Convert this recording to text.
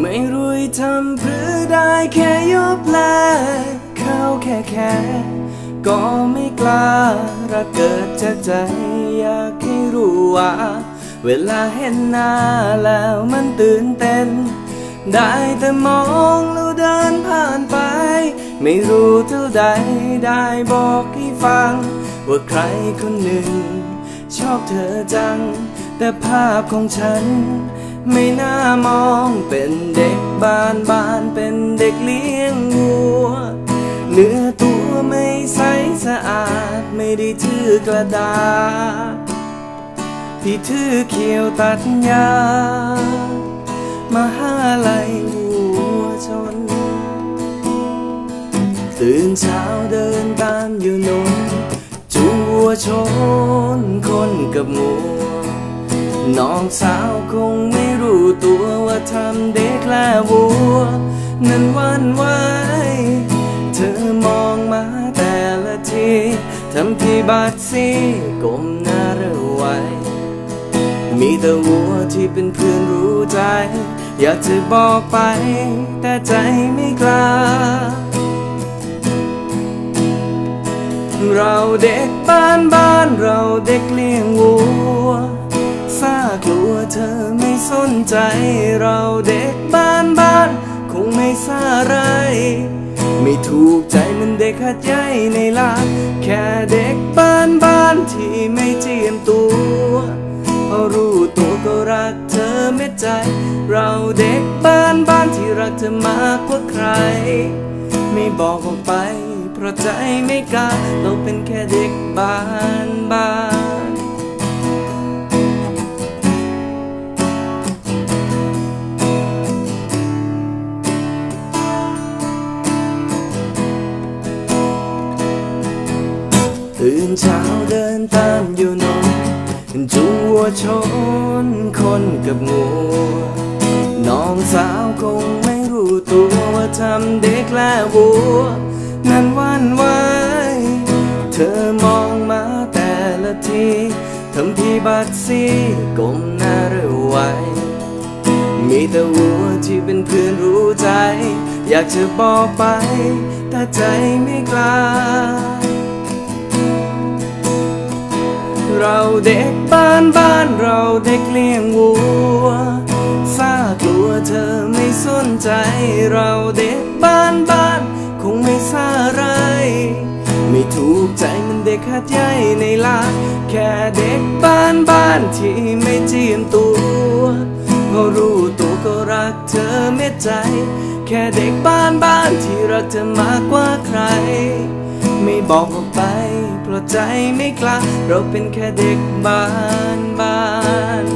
ไม่รู้ทำเพื่อได้แค่ยบแลเข้าแค่แค่ก็ไม่กล้ารักเกิดจากใจอยากให้รู้ว่า เวลาเห็นหน้าแล้วมันตื่นเต้น ได้แต่มองแล้วเดินผ่านไป ไม่รู้เท่าใดได้บอกให้ฟัง ว่าใครคนหนึ่ง ชอบเธอจัง แต่ภาพของฉัน ไม่น่ามองเป็นเด็กบ้านบ้านเป็นเด็กเลี้ยงวัว เนื้อตัวไม่ใสสะอาดไม่ได้ถือกระดาษ ที่ถือเขียวตัดยามาหาลัยวัวชน ตื่นเช้าเดินตามอยู่นนจัวชนคนกับงัวน้องสาวคงาทำเด็กและวัว นั้นวันไหวเธอมองมาแต่ละทีทำที่บาดซีก้มหน้าเระไว้ มีแต่วัวที่เป็นเพื่อนรู้ใจ อยากจะบอกไป แต่ใจไม่กล้าเราเด็กบ้านบ้านเราเด็กเลี้ยงวัว กลัวเธอไม่สนใจเราเด็กบ้านบ้าน คงไม่ซาไร ไม่ถูกใจมันเด็กหัดใหญ่ในลานแค่เด็กบ้านบ้านที่ไม่เจียมตัวพอรู้ตัวก็รักเธอเม็ดใจ เราเด็กบ้านบ้านที่รักเธอมากกว่าใคร ไม่บอกออกไป เพราะใจไม่กล้าเราเป็นแค่เด็กบ้านบ้าน ตื่นเช้าเดินตามอยู่นอนจูงวัวชนคนกับงัวน้องสาวคงไม่รู้ตัวว่าทำเด็กและวัว นั้นวันไหวเธอมองมาแต่ละทีทำที่บัดซีก้มหน้าเรือไว้มีแต่วัวที่เป็นเพื่อนรู้ใจ อยากจะบอกไป แต่ใจไม่กล้า เราเด็กบ้านบ้านเราเด็กเลี้ยงวัวซากลัวเธอไม่สนใจเราเด็กบ้านบ้านคงไม่ซาไร ไม่ถูกใจมันเด็กหัดใหญ่ในลาแค่เด็กบ้านบ้านที่ไม่เจียมตัวพอรู้ตัวก็รักเธอเม็ดใจ แค่เด็กบ้านบ้านที่รักเธอมากกว่าใคร ไม่บอกออกไป เพราะใจไม่กล้า เราเป็นแค่เด็กบ้านบ้าน